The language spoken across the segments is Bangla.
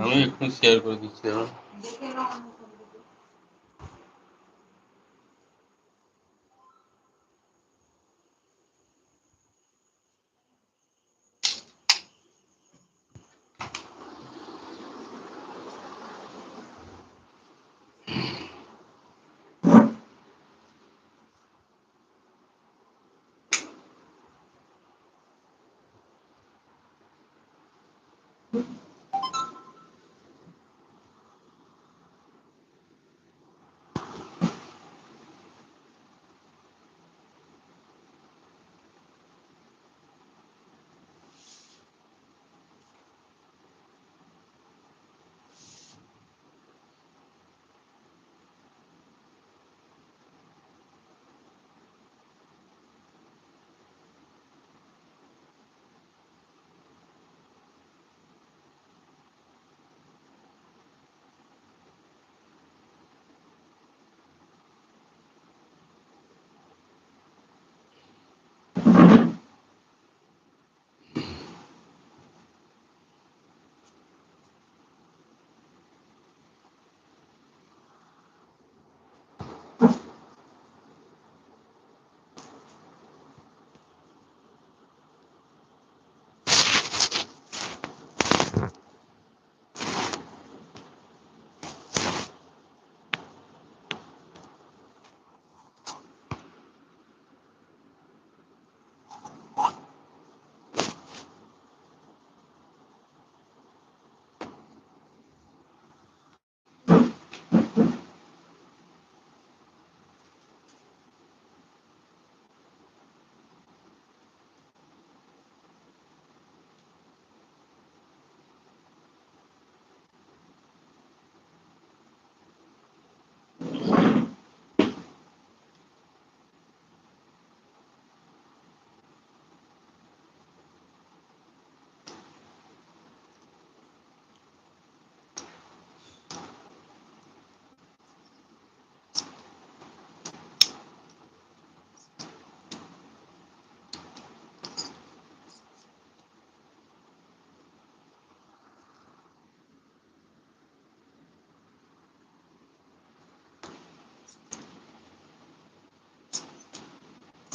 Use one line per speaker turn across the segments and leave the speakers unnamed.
আমি একটু শেয়ার করে দিচ্ছি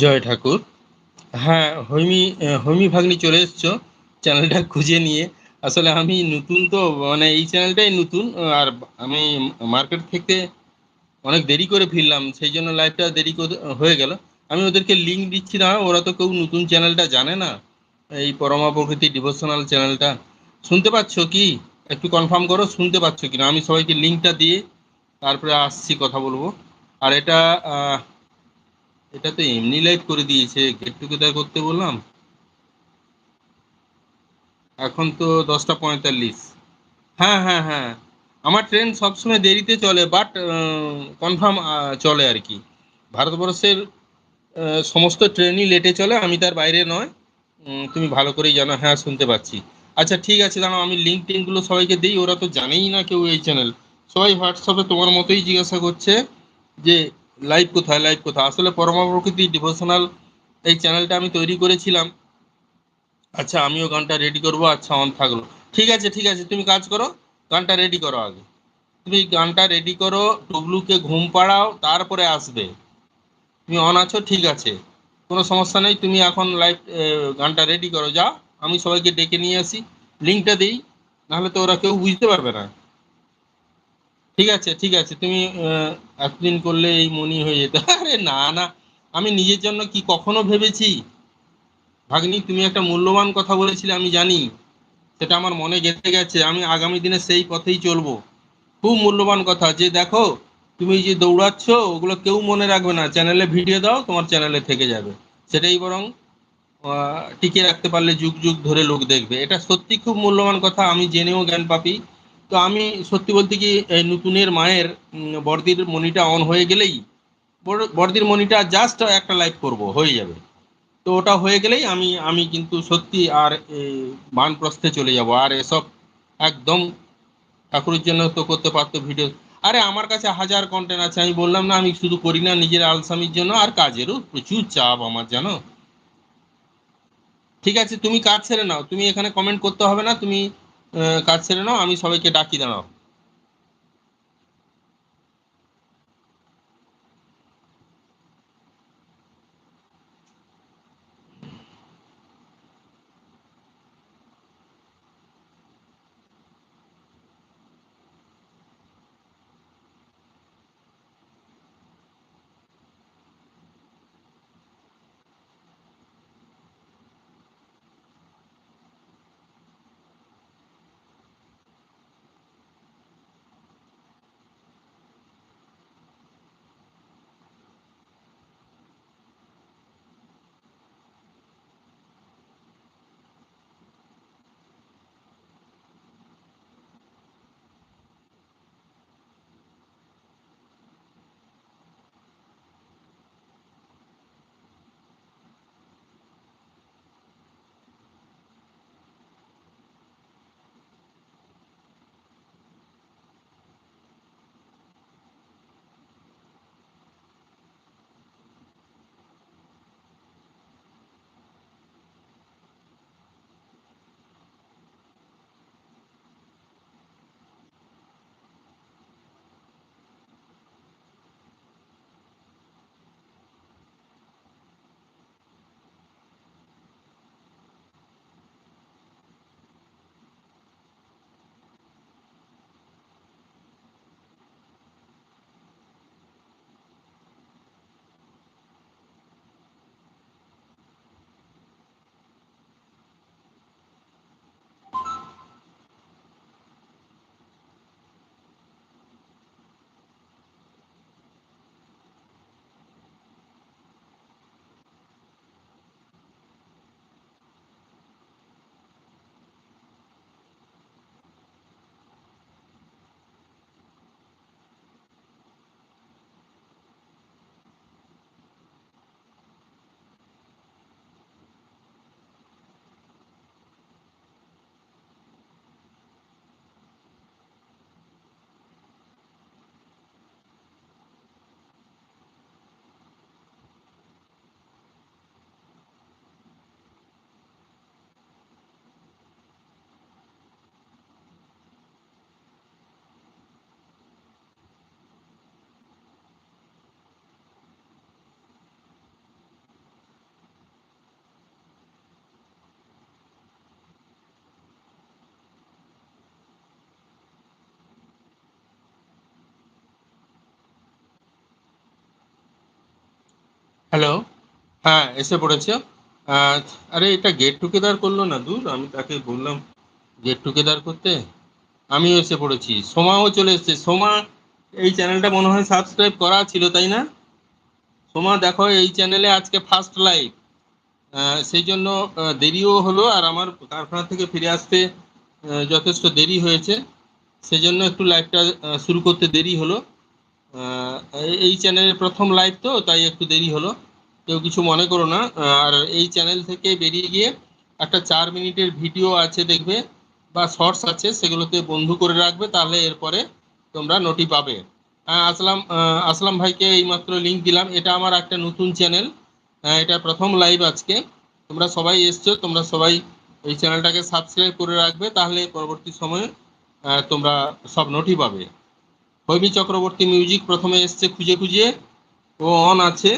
জয় ঠাকুর। হ্যাঁ হৈমি হৈমি ভাগ্নি চলে এসছো চ্যানেলটা খুঁজে নিয়ে। আসলে আমি নতুন তো মানে এই চ্যানেলটাই নতুন আর আমি মার্কেট থেকে অনেক দেরি করে ফিরলাম, সেই জন্য লাইভটা দেরি হয়ে গেল। আমি ওদেরকে লিঙ্ক দিচ্ছি না, ওরা তো কেউ নতুন চ্যানেলটা জানে না, এই পরমা প্রকৃতি ডিভোশনাল চ্যানেলটা শুনতে পাচ্ছ কি? একটু কনফার্ম করো, শুনতে পাচ্ছ কি না আমি সবাইকে লিঙ্কটা দিয়ে তারপরে আসছি, কথা বলব। আর এটা এটা তো এমনি লাইভ করে দিয়েছে গেট টুগেদার করতে বললাম। এখন তো দশটা পঁয়তাল্লিশ। হ্যাঁ হ্যাঁ হ্যাঁ। আমার ট্রেন সবসময় দেরিতে চলে বাট কনফার্ম চলে আর কি। ভারতবর্ষের সমস্ত ট্রেনই লেটে চলে, আমি তার বাইরে নয়। তুমি ভালো করেই জানো হ্যাঁ শুনতে পাচ্ছি। আচ্ছা ঠিক আছে, দাঁড়াও, আমি লিঙ্ক টিঙ্কগুলো সবাইকে দিই, ওরা তো জানেই না কেউ এই চ্যানেল সবাই হোয়াটসঅ্যাপে তোমার মতোই জিজ্ঞাসা করছে যে লাইভ কোথায়? লাইভ কোথায়? আসলে পরমা প্রকৃতি ডিভোশনাল এই চ্যানেলটা আমি তৈরি করেছিলাম। আচ্ছা আমিও গানটা রেডি করব। আচ্ছা অন থাকল। ঠিক আছে ঠিক আছে, তুমি কাজ করো। গানটা রেডি করো আগে। তুমি গানটা রেডি করো টুবলুকে ঘুম পাড়াও, তারপরে আসবে। তুমি অন আছো, ঠিক আছে। কোনো সমস্যা নেই, তুমি এখন লাইভ গানটা রেডি করো। যাও, আমি সবাইকে ডেকে নিয়ে আসি। লিঙ্কটা দিই, নাহলে তো ওরা কেউ বুঝতে পারবে না। ঠিক আছে ঠিক আছে। তুমি এতদিন করলে এই মনি হয়ে যেত। আরে না না। আমি নিজের জন্য কি কখনো ভেবেছি? ভাগ্নি, তুমি একটা মূল্যবান কথা বলেছিলে, আমি জানি। সেটা আমার মনে গেঁথে গেছে। আমি আগামী দিনে সেই পথেই চলবো। খুব মূল্যবান কথা। যে দেখো, তুমি যে দৌড়াচ্ছ, ওগুলো কেউ মনে রাখবে না। চ্যানেলে ভিডিও দাও, তোমার চ্যানেলে থেকে যাবে। সেটাই বরং টিকিয়ে রাখতে পারলে যুগ যুগ ধরে লোক দেখবে। এটা সত্যি খুব মূল্যবান কথা। আমি জেনেও জ্ঞান পাপি। তো আমি সত্যি বলতে কি এই নতুনের মায়ের বর্দির মনিটা অন হয়ে গেলেই বর্দির মনিটা জাস্ট একটা লাইভ করব, হয়ে যাবে। তো ওটা হয়ে গেলেই আমি আমি কিন্তু সত্যি আর বানপ্রস্থে চলে যাব। আর এসব একদম ঠাকুরের জন্য তো করতে পারতো ভিডিও আরে আমার কাছে হাজার কন্টেন্ট আছে, আমি বললাম না আমি শুধু করি না নিজের আলসামির জন্য, আর কাজেরও প্রচুর চাপ আমার, জানো? ঠিক আছে, তুমি কাজ ছেড়ে নাও, তুমি এখানে কমেন্ট করতে হবে না, তুমি কাজ সেরে নাও আমি সবাইকে ডাকি দাঁড়াও। হ্যালো হ্যাঁ এসে পড়েছে। আরে, এটা গেট টুগেদার করল না, দূর। আমি তাকে বললাম গেট টুগেদার করতে। আমিও এসে পড়েছি। সোমাও চলে এসেছে। সোমা, এই চ্যানেলটা মনে হয় সাবস্ক্রাইব করা ছিল, তাই না? সোমা, দেখো, এই চ্যানেলে আজকে ফার্স্ট লাইভ সেই জন্য দেরিও হলো আর আমার কারখানা থেকে ফিরে আসতে যথেষ্ট দেরি হয়েছে। সেই জন্য একটু লাইভটা শুরু করতে দেরি হলো। এই- চ্যানেলের প্রথম লাইভ তো, তাই একটু দেরি হলো। কেউ কিছু মনে করো না। আর এই চ্যানেল থেকে বেরিয়ে গিয়ে একটা চার মিনিটের ভিডিও আছে দেখবে, বা শর্টস আছে সেগুলোতে বন্ধু করে রাখবে, তাহলে এরপরে তোমরা নোটি পাবে। হ্যাঁ আসলাম আসলাম ভাইকে এইমাত্র লিঙ্ক দিলাম। এটা আমার একটা নতুন চ্যানেল এটা প্রথম লাইভ আজকে। তোমরা সবাই এসছো, তোমরা সবাই এই চ্যানেলটাকে সাবস্ক্রাইব করে রাখবে, তাহলে পরবর্তী সময়ে তোমরা সব নোটি পাবে। হৈমি চক্রবর্তী মিউজিক প্রথমে এসছে খুঁজে খুঁজে ও অন আছে।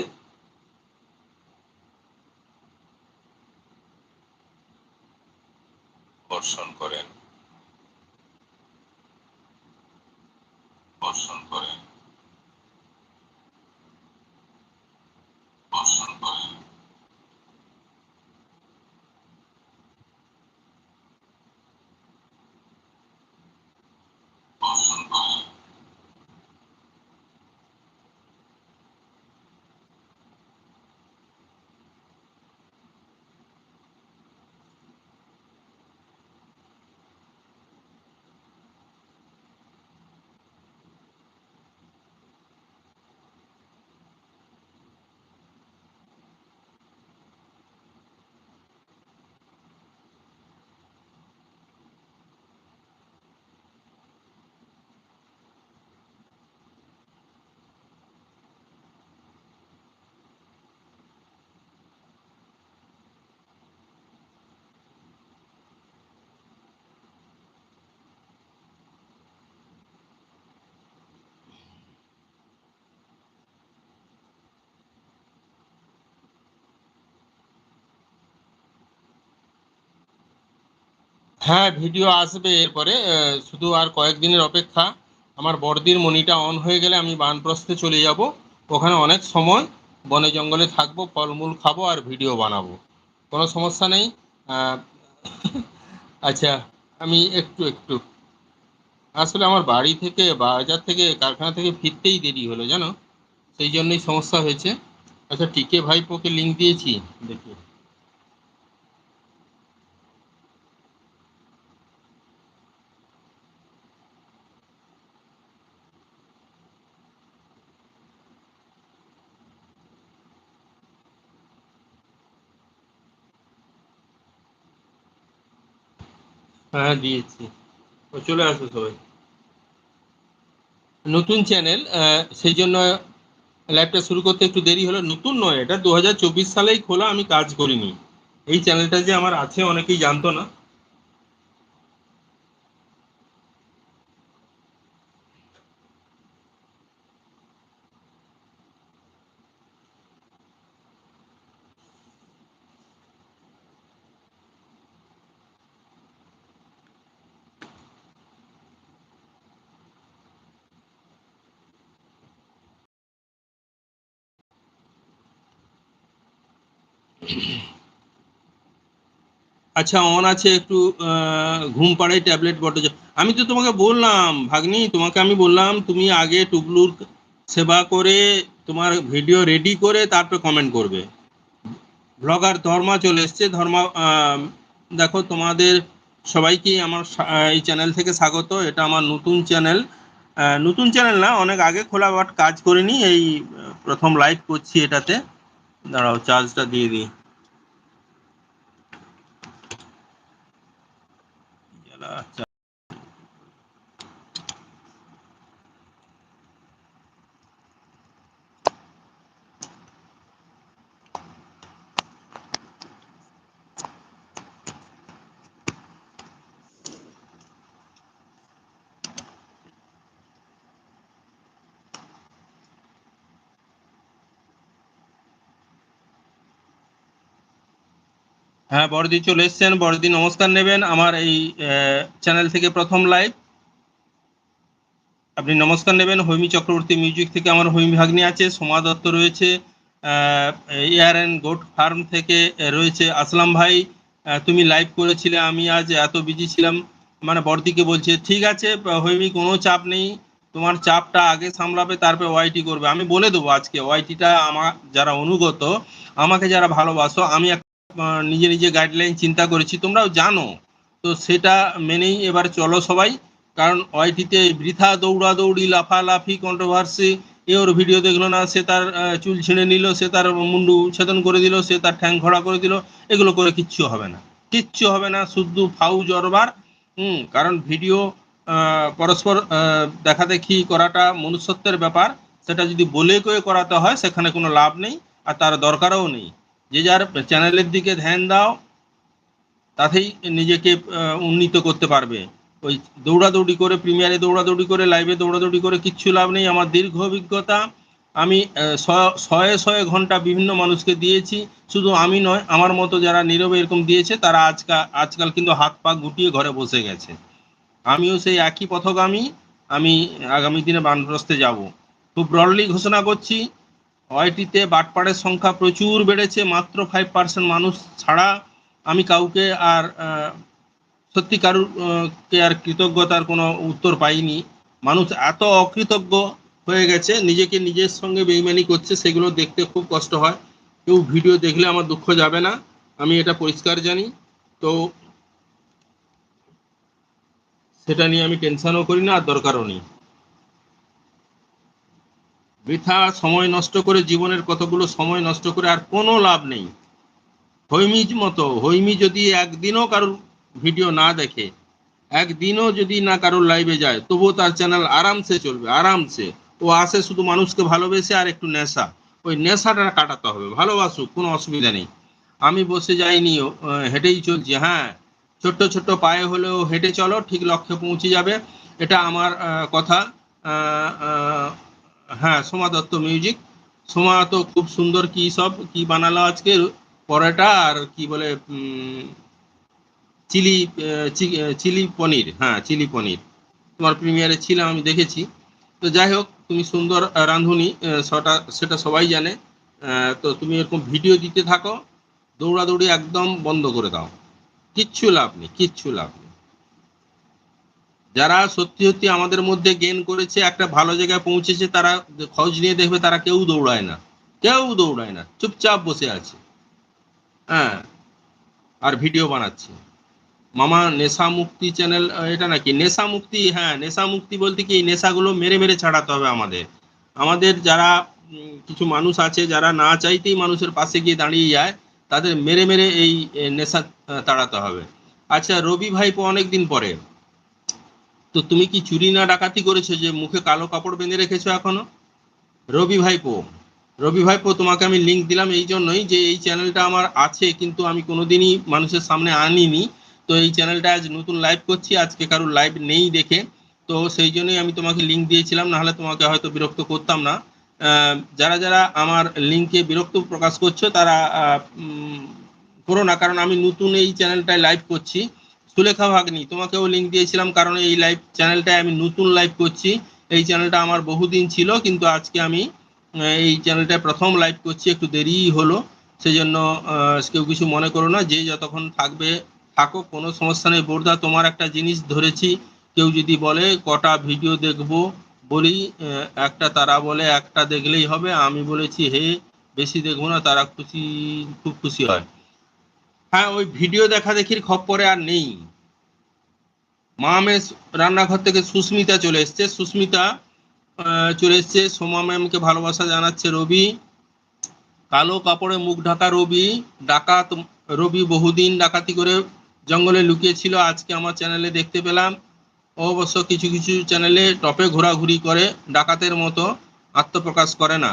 বর্ষণ করেন। বর্ষণ করেন বর্ষণ করেন বর্ষণ করেন হ্যাঁ ভিডিও আসবে এরপরে শুধু আর কয়েকদিনের অপেক্ষা। আমার বড়দির মনিটা অন হয়ে গেলে আমি বানপ্রস্থে চলে যাব। ওখানে অনেক সময় বনে জঙ্গলে থাকব, ফলমূল খাব আর ভিডিও বানাবো। কোনো সমস্যা নেই। আচ্ছা আমি একটু একটু। আসলে আমার বাড়ি থেকে, বাজার থেকে, কারখানা থেকে ফিরতেই দেরি হলো, জানো? সেই জন্যই সমস্যা হয়েছে। আচ্ছা টিকে ভাইপোকে লিঙ্ক দিয়েছি। দেখি। হ্যাঁ দিয়েছি। ও চলে আসো সবাই। নতুন চ্যানেল সেই জন্য লাইভটা শুরু করতে একটু দেরি হলো। নতুন নয়, এটা দু হাজার চব্বিশ সালেই খোলা, আমি কাজ করিনি। এই চ্যানেলটা যে আমার আছে, অনেকেই জানতো না। আচ্ছা অন আছে একটু ঘুম পাড়াই ট্যাবলেট বটে। আমি তো তোমাকে বললাম, ভাগ্নি, তোমাকে আমি বললাম, তুমি আগে টুকলুর সেবা করে, তোমার ভিডিও রেডি করে, তারপর কমেন্ট করবে। ব্লগার ধর্মা চলে এসছে। ধর্মা দেখো, তোমাদের সবাইকে আমার এই চ্যানেল থেকে স্বাগত। এটা আমার নতুন চ্যানেল নতুন চ্যানেল না, অনেক আগে খোলা বাট কাজ করিনি। এই প্রথম লাইভ করছি এটাতে। দাঁড়াও চার্জটা দিয়ে দিই। আচ্ছা হ্যাঁ বড়দি চলে এসছেন। বড়দি, নমস্কার নেবেন আমার এই চ্যানেল থেকে প্রথম লাইভ আপনি নমস্কার নেবেন। হৈমি চক্রবর্তী মিউজিক থেকে আমার হৈমি ভাগ্নি আছে, সোমা দত্ত রয়েছে এয়ার অ্যান্ড গোট ফার্ম থেকে রয়েছে। আসলাম ভাই তুমি লাইভ করেছিলে, আমি আজ এত বিজি ছিলাম। মানে বর্দিকে বলছে, ঠিক আছে, হৈমি, কোনো চাপ নেই। তোমার চাপটা আগে সামলাবে, তারপরে ওয়াইটি করবে। আমি বলে দেবো আজকে ওয়াইটিটা আমার, যারা অনুগত, আমাকে যারা ভালোবাসো, আমি নিজে নিজে গাইডলাইন চিন্তা করেছি তোমরাও জানো। তো সেটা মেনেই এবার চলো সবাই কারণ ওয়াইটিতে বৃথা দৌড়াদৌড়ি লাফালাফি কন্ট্রোভার্সি এ ওর ভিডিও দেখল না সে তার চুল ছিঁড়ে নিল সে তার মুন্ডু ছেদন করে দিল সে তার ঠ্যাং খড়া করে দিল এগুলো করে কিচ্ছু হবে না। কিচ্ছু হবে না শুধু ফাউ জরবার হুম কারণ ভিডিও পরস্পর আহ, দেখাদেখি করাটা মনুষ্যত্বের ব্যাপার। সেটা যদি বলে কয়ে করাতে হয় সেখানে কোনো লাভ নেই আর তার দরকারও নেই। যে যার চ্যানেলের দিকে ধ্যান দাও, তাতেই নিজেকে উন্নীত করতে পারবে। ওই দৌড়াদৌড়ি করে প্রিমিয়ারে দৌড়াদৌড়ি করে লাইভে দৌড়াদৌড়ি করে কিচ্ছু লাভ নেই। আমার দীর্ঘ অভিজ্ঞতা, আমি শয়ে শয়ে ঘণ্টা বিভিন্ন মানুষকে দিয়েছি। শুধু আমি নয়, আমার মতো যারা নীরবে এরকম দিয়েছে, তারা আজকাল আজকাল কিন্তু হাত পা গুটিয়ে ঘরে বসে গেছে। আমিও সেই একই পথগামী, আমি আগামী দিনে বানপ্রস্তে যাব। খুব ব্রডলি ঘোষণা করছি ওয়াইটিতে বাটপাড়ের সংখ্যা প্রচুর বেড়েছে, মাত্র ফাইভ পার্সেন্ট মানুষ ছাড়া। আমি কাউকে আর সত্যি কারুর কে আর কৃতজ্ঞতার কোনো উত্তর পাইনি। মানুষ এত অকৃতজ্ঞ হয়ে গেছে, নিজেকে নিজের সঙ্গে বেইমানি করছে, সেগুলো দেখতে খুব কষ্ট হয়। কেউ ভিডিও দেখলে আমার দুঃখ যাবে না, আমি এটা পরিষ্কার জানি। তো সেটা নিয়ে আমি টেনশনও করি না, আর দরকারও নেই। বৃথা সময় নষ্ট করে জীবনের কতগুলো সময় নষ্ট করে আর কোনো লাভ নেই। হৈমিজ মতো, হৈমি যদি একদিনও কারোর ভিডিও না দেখে, একদিনও যদি না কারোর লাইভে যায়, তবুও তার চ্যানেল আরামসে চলবে, আরামসে। ও আসে শুধু মানুষকে ভালোবেসে আর একটু নেশা। ওই নেশাটা কাটাতে হবে, ভালোবাসুক, কোনো অসুবিধা নেই। আমি বসে যাইনি হেঁটেই চলছি হ্যাঁ। ছোট্ট ছোট্ট পায়ে হলেও হেঁটে চলো, ঠিক লক্ষ্যে পৌঁছে যাবে। এটা আমার কথা। হ্যাঁ সোমা দত্ত মিউজিক সোমা তো খুব সুন্দর কি সব, কি বানালো আজকে? পরোটা আর কি বলে চিলি চিলি পনির। হ্যাঁ চিলি পনির। তোমার প্রিমিয়ারে ছিলাম, আমি দেখেছি। তো যাই হোক, তুমি সুন্দর রাঁধুনি সেটা সেটা সবাই জানে। তো তুমি এরকম ভিডিও দিতে থাকো, দৌড়াদৌড়ি একদম বন্ধ করে দাও। কিচ্ছু লাভ নেই, কিচ্ছু লাভ নেই। যারা সত্যি সত্যি আমাদের মধ্যে গেন করেছে, একটা ভালো জায়গায় পৌঁছেছে, তারা খোঁজ নিয়ে দেখবে তারা কেউ দৌড়ায় না। কেউ দৌড়ায় না, চুপচাপ বসে আছে। হ্যাঁ আর ভিডিও বানাচ্ছে। মামা নেশা মুক্তি চ্যানেল এটা নাকি? নেশা মুক্তি হ্যাঁ নেশা মুক্তি বলতে কি নেশাগুলো মেরে মেরে ছাড়াতে হবে আমাদের। আমাদের যারা কিছু মানুষ আছে, যারা না চাইতেই মানুষের পাশে গিয়ে দাঁড়িয়ে যায়, তাদের মেরে মেরে এই নেশা তাড়াতে হবে। আচ্ছা রবি ভাইপো অনেকদিন পরে। তো তুমি কি চুরি না ডাকাতি করেছ যে মুখে কালো কাপড় বেঁধে রেখেছো এখনও? রবি ভাইপো রবি ভাইপো, তোমাকে আমি লিংক দিলাম এই জন্যই যে এই চ্যানেলটা আমার আছে, কিন্তু আমি কোনোদিনই মানুষের সামনে আনিনি। তো এই চ্যানেলটা আজ নতুন লাইভ করছি, আজকে কারোর লাইভ নেই দেখে। তো সেই জন্যই আমি তোমাকে লিঙ্ক দিয়েছিলাম, নাহলে তোমাকে হয়তো বিরক্ত করতাম না। যারা যারা আমার লিঙ্কে বিরক্ত প্রকাশ করছ, তারা করো না, কারণ আমি নতুন এই চ্যানেলটায় লাইভ করছি। সুলেখা ভাগ্নি। তোমাকেও লিঙ্ক দিয়েছিলাম, কারণ এই লাইভ চ্যানেলটায় আমি নতুন লাইভ করছি। এই চ্যানেলটা আমার বহুদিন ছিল, কিন্তু আজকে আমি এই চ্যানেলটায় প্রথম লাইভ করছি, একটু দেরিই হলো। সেই জন্য কেউ কিছু মনে করো না, যে যতক্ষণ থাকবে, থাকো, কোনো সমস্যা নেই। বোরদা, তোমার একটা জিনিস ধরেছি, কেউ যদি বলে, কটা ভিডিও দেখব? বলি একটা তারা বলে, একটা দেখলেই হবে। আমি বলেছি, হে, বেশি দেখব না, তারা খুশি, খুব খুশি হয়। হ্যাঁ ওই ভিডিও দেখা দেখির খপ্পরে আর নেই। মামেশ রান্নাঘর থেকে সুস্মিতা চলে এসছে। সুস্মিতা চলে এসছে। সোমা ম্যামকে ভালোবাসা জানাচ্ছে রবি। কালো কাপড়ে মুখ ঢাকা রবি। ডাকাত রবি বহুদিন ডাকাতি করে জঙ্গলে লুকিয়েছিল। আজকে আমার চ্যানেলে দেখতে পেলাম। অবশ্য কিছু কিছু চ্যানেলে টপে ঘোরাঘুরি করে ডাকাতের মতো আত্মপ্রকাশ করে না।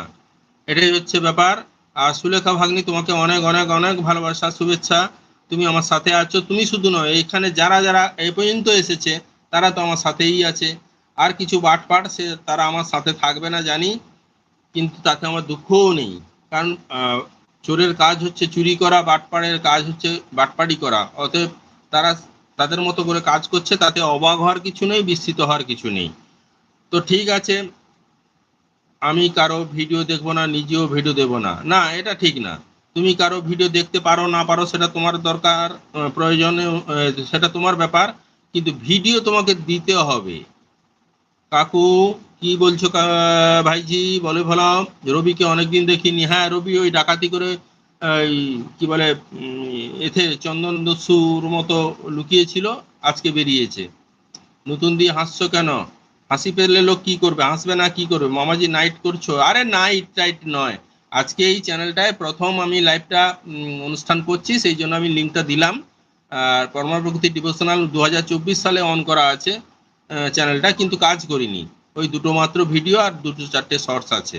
এটাই হচ্ছে ব্যাপার। আর সুলেখা ভাগ্নি, তোমাকে অনেক অনেক অনেক ভালোবাসা, শুভেচ্ছা। তুমি আমার সাথে আছো, তুমি শুধু নয়, এখানে যারা যারা এ পর্যন্ত এসেছে, তারা তো আমার সাথেই আছে। আর কিছু বাট বাটপাট, সে, তারা আমার সাথে থাকবে না, জানি। কিন্তু তাতে আমার দুঃখও নেই। কারণ চোরের কাজ হচ্ছে চুরি করা, বাটপাড়ের কাজ হচ্ছে বাটপাড়ি করা। অতএব তারা তাদের মতো করে কাজ করছে, তাতে অবাক হওয়ার কিছু নেই, বিস্মিত হওয়ার কিছু নেই। তো ঠিক আছে আমি কারও ভিডিও দেখব না, নিজেও ভিডিও দেবো না। না, এটা ঠিক না। তুমি কারও ভিডিও দেখতে পারো, না পারো, সেটা তোমার দরকার প্রয়োজনে সেটা তোমার ব্যাপার, কিন্তু ভিডিও তোমাকে দিতে হবে। কাকু, কি বলছো ভাইজি, বলে ভালো রবিকে অনেকদিন দেখিনি। হ্যাঁ রবি ওই ডাকাতি করে কি বলে এতে চন্দন দস্যুর মতো লুকিয়েছিল, আজকে বেরিয়েছে। নতুন দিয়ে হাসছো কেন? হাসি পেলে লোক কি করবে? হাসবে না, কি করবে? মামাজি নাইট করছ? আরে নাইট টাইট নয়। আজকে এই চ্যানেলটায় প্রথম আমি লাইভটা অনুষ্ঠান করছি, সেই জন্য আমি লিঙ্কটা দিলাম। আর পরমা প্রকৃতি ডিভোশনাল দু হাজার চব্বিশ সালে অন করা আছে চ্যানেলটা কিন্তু কাজ করিনি। ওই দুটো মাত্র ভিডিও আর দুটো চারটে শর্টস আছে।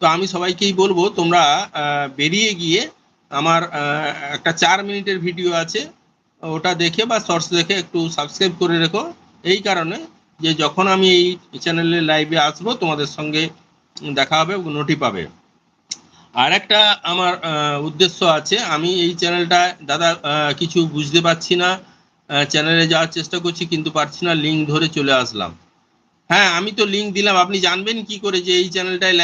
তো আমি সবাইকেই বলব, তোমরা বেরিয়ে গিয়ে আমার একটা চার মিনিটের ভিডিও আছে, ওটা দেখে বা শর্টস দেখে একটু সাবস্ক্রাইব করে রেখো। এই কারণে যে যখন আমি এই চ্যানেলে লাইভে আসব, তোমাদের সঙ্গে দেখা হবে নোটি পাবে। আর একটা আমার উদ্দেশ্য আছে, আমি এই চ্যানেলটা, দাদা কিছু বুঝতে পারছি না চ্যানেলে যাওয়ার চেষ্টা করছি, কিন্তু পারছি না লিঙ্ক ধরে চলে আসলাম। হ্যাঁ আমি তো লিঙ্ক দিলাম, আপনি জানবেন কি করে যে এই চ্যানেলটায়